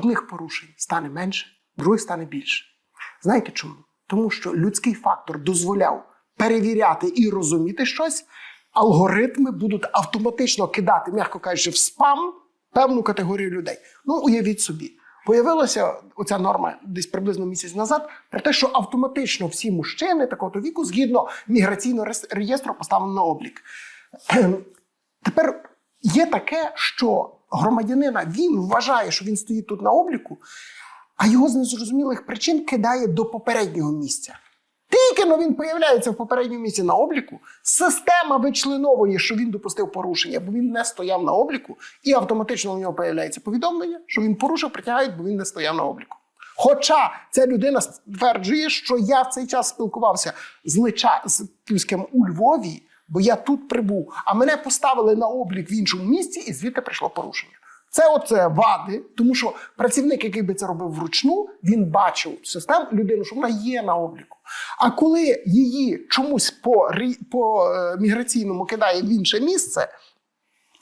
одних порушень стане менше, других стане більше. Знаєте чому? Тому що людський фактор дозволяв перевіряти і розуміти щось, алгоритми будуть автоматично кидати, м'яко кажучи, в спам певну категорію людей. Ну, уявіть собі. Появилася оця норма десь приблизно місяць назад про те, що автоматично всі мужчини такого віку згідно міграційного реєстру поставлено на облік. Тепер є таке, що громадянина він вважає, що він стоїть тут на обліку, а його з незрозумілих причин кидає до попереднього місця. Тільки но він появляється в попередньому місці на обліку, система вичленовує, що він допустив порушення, бо він не стояв на обліку, і автоматично у нього появляється повідомлення, що він порушив, притягають, бо він не стояв на обліку. Хоча ця людина стверджує, що я в цей час спілкувався з Лича з Київським у Львові, бо я тут прибув, а мене поставили на облік в іншому місці, і звідти прийшло порушення. Це оце вади, тому що працівник, який би це робив вручну, він бачив систему людину, що вона є на обліку. А коли її чомусь по, по е, міграційному кидає в інше місце,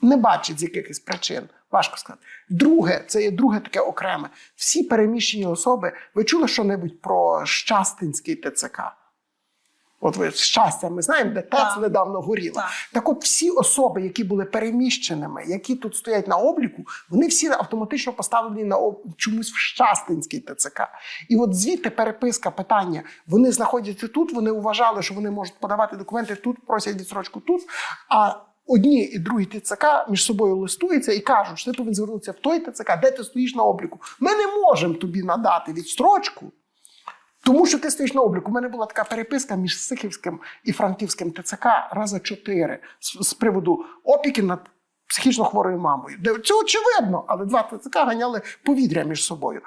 не бачить з якихось причин. Важко сказати. Друге, це є друге таке окреме. Всі переміщені особи. Ви чули що-небудь про Щастинський ТЦК? От ви щастя, ми знаємо, де ТЕЦ Так. недавно горіло. Так. Так от всі особи, які були переміщеними, які тут стоять на обліку, вони всі автоматично поставлені на об... чомусь в Щастинський ТЦК. І от звідти переписка питання. Вони знаходяться тут, вони вважали, що вони можуть подавати документи тут, просять відсрочку тут. А одні і другі ТЦК між собою листуються і кажуть, що ти повинен звернутися в той ТЦК, де ти стоїш на обліку. Ми не можемо тобі надати відстрочку. Тому що ти облік. У мене була така переписка між Сихівським і Франківським ТЦК раза чотири з, приводу опіки над психічно хворою мамою. Це очевидно, але два ТЦК ганяли повітря між собою.